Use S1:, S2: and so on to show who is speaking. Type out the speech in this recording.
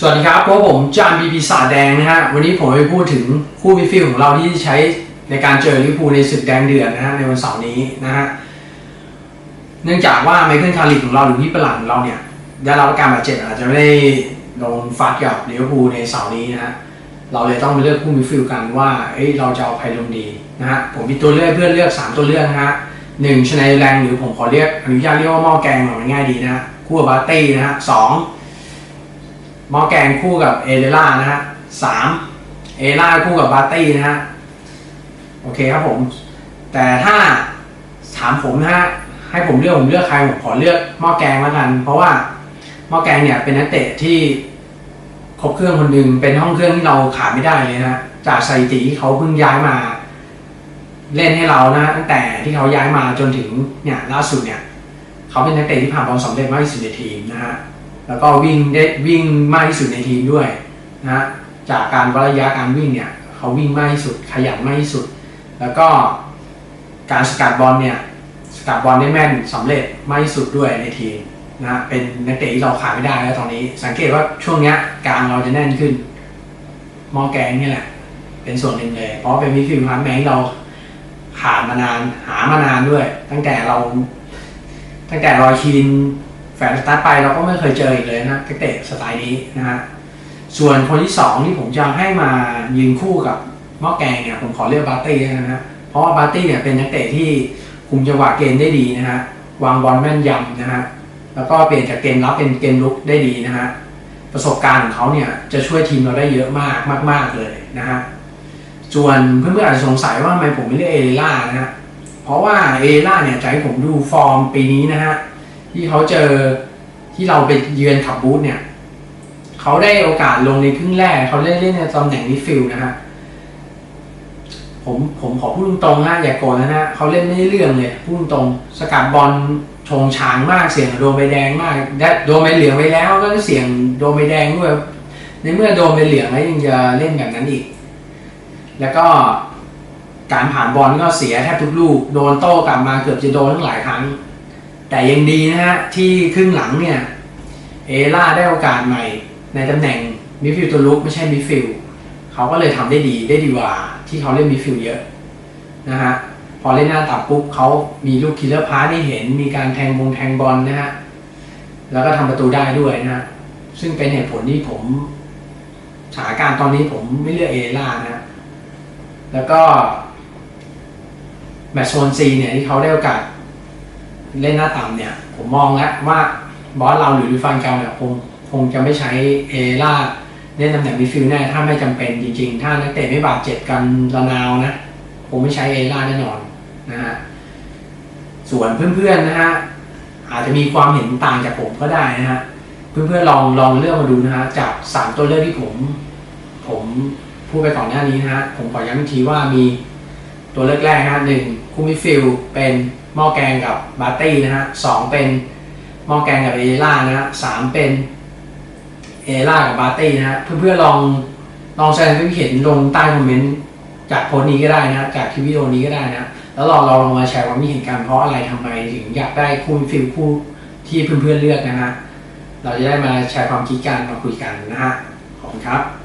S1: สวัสดีครับพวกผมจานบีปีศาแดงนะฮะ วันนี้ผมจะพูดถึงคู่มิดฟิลด์ของเราที่ใช้ในการเจอลิเวอร์พูลในศึกแดงเดือดนะฮะในวันเสาร์นี้นะฮะ เนื่องจากว่าไมเคิลคาริกของเราหรือพี่ประหลังของเราเนี่ย ได้รับอาการบาดเจ็บอาจจะไม่ได้ลงฟัดกับลิเวอร์พูลในเสาร์นี้นะฮะ เราเลยต้องมาเลือกคู่มิดฟิลด์กันว่าเอ้ยเราจะเอาใครลงดีนะฮะ ผมมีตัวเลือกเพื่อนเลือกสามตัวเลือกนะฮะหนึ่งชนายแรงหรือผมขอเรียกอนุญาตเรียกว่าหม้อแกงหน่อยง่ายดีนะฮะคู่บาร์ตี้นะฮะสอง มอแกงคู่กับเอเดล่านะฮะสามเอล่าคู่กับบาร์ตี้นะฮะ โอเคครับผม แต่ถ้าถามผมนะฮะ ให้ผมเลือกผมเลือกใครผมขอเลือกมอแกงแล้วกัน เพราะว่ามอแกงเนี่ยเป็นนักเตะที่ครบเครื่องคนหนึ่งเป็นห้องเครื่องที่เราขาดไม่ได้เลยนะจากสถิติที่เขาเพิ่งย้ายมา เล่นให้เรานะฮะตั้งแต่ที่เขาย้ายมาจนถึงเนี่ยล่าสุดเนี่ย เขาเป็นนักเตะที่ผ่านบอลสำเร็จมากที่สุดในทีมนะฮะ แล้วก็วิ่งได้วิ่งมากที่สุดในทีมด้วยนะฮะจากการวัดระยะการวิ่งเนี่ยเขาวิ่งมากที่สุดขยันมากที่สุด แล้วก็การสกัดบอลเนี่ยสกัดบอลได้แม่นสำเร็จมากที่สุดด้วยในทีมนะเป็นนักเตะที่เราขาดไม่ได้แล้วตอนนี้ สังเกตว่าช่วงเนี้ยกลางเราจะแน่นขึ้น มอแกงนี่แหละ เป็นส่วนหนึ่งเลย เพราะเป็นมิดฟิลด์พาร์ทแมนที่เราขาดมานานหามานานด้วย ตั้งแต่เรา ตั้งแต่รอยคีน แฟนสตาร์ทไปเราก็ไม่เคยเจออีกเลยนะเตะสไตล์นี้นะฮะส่วนคนที่สองที่ผมจะให้มายืนคู่กับหม้อแกงเนี่ยผมขอเลือกบาร์ตี้นะฮะเพราะว่าบาร์ตี้เนี่ยเป็นนักเตะที่คุมจังหวะเกมได้ดีนะฮะวางบอลแม่นยำนะฮะแล้วก็เปลี่ยนจากเกมรับเป็นเกมลุกได้ดีนะฮะประสบการณ์ของเขาเนี่ยจะช่วยทีมเราได้เยอะมากมาก ๆเลยนะฮะส่วนเพื่อนๆอาจจะสงสัยว่าทำไมผมไม่เลือกเอเลล่านะฮะเพราะว่าเอเลล่าเนี่ยจะให้ผมดูฟอร์มปีนี้นะฮะ ที่เขาเจอที่เราไปเยือนขับบูธเนี่ยเขาได้โอกาสลงในครึ่งแรกเขาเล่นเล่นในตำแหน่งมิดฟิลด์นะฮะผมผมขอพูดตรงๆนะอย่าโกรธนะฮะเขาเล่นไม่ได้เรื่องเลยพูดตรงสกัดบอลชงชางมากเสี่ยงโดนใบแดงมากโดนใบเหลืองไปแล้วก็เสี่ยงโดนใบแดงด้วยในเมื่อโดนใบเหลืองแล้วยังจะเล่นแบบนั้นอีก แล้วก็การผ่านบอลก็เสียแทบทุกลูก โดนโต้กลับมาเกือบจะโดนทั้งหลายครั้ง แต่ยังดีนะฮะที่ครึ่งหลังเนี่ยเอล่าได้โอกาสใหม่ ในตำแหน่งมิดฟิลด์ตัวลุกไม่ใช่มิดฟิลด์เขาก็เลยทำได้ดีได้ดีกว่าที่เขาเล่นมิดฟิลด์เยอะนะฮะพอเล่นหน้าตับปุ๊บเขามีลูกคิลเลอร์พาร์ได้เห็น มีการแทงบงแทงบอลนะฮะแล้วก็ทำประตูได้ด้วยนะฮะซึ่งเป็นเหตุผลที่ผมสถานการณ์ตอนนี้ผมไม่เลือกเอล่านะฮะแล้วก็แมตช์โซนซีเนี่ยที่เขาได้โอกาส เล่นหน้าต่ำเนี่ย ผมมองแล้วว่าบอสเราหรือลิฟันเกาเนี่ยคงคงจะไม่ใช้เอล่าเล่นตำแหน่งมิดฟิลด์แน่ถ้าไม่จำเป็นจริง ๆ ถ้านักเตะไม่บาดเจ็บกันระนาวนะผมไม่ใช้เอล่าแน่นอนนะฮะส่วนเพื่อนๆนะฮะอาจจะมีความเห็นต่างจากผมก็ได้นะฮะเพื่อนๆลองลองเลือกมาดูนะฮะจากสามตัวเลือกที่ผม ผมพูดไปก่อนหน้านี้นะฮะผมขอย้ำอีกทีว่ามีตัวเลือกแรกนะฮะหนึ่งคูมิฟิลเป็น หม้อแกงกับบาร์ตี้นะฮะสองเป็นหม้อแกงกับเอล่านะฮะสามเป็นเอล่ากับบาร์ตี้นะฮะเพื่อนๆลองลองแสดงความคิดเห็นลงใต้คอมเมนต์จากโพสต์นี้ก็ได้นะจากคลิปวิดีโอนี้ก็ได้นะแล้วลองเราลองมาแชร์ความคิดเห็นกันเพราะอะไรทำไมถึงอยากได้คู่ฟิลคู่ที่เพื่อนๆเลือกนะฮะเราจะได้มาแชร์ความคิดกันมาคุยกันนะฮะขอบคุณครับ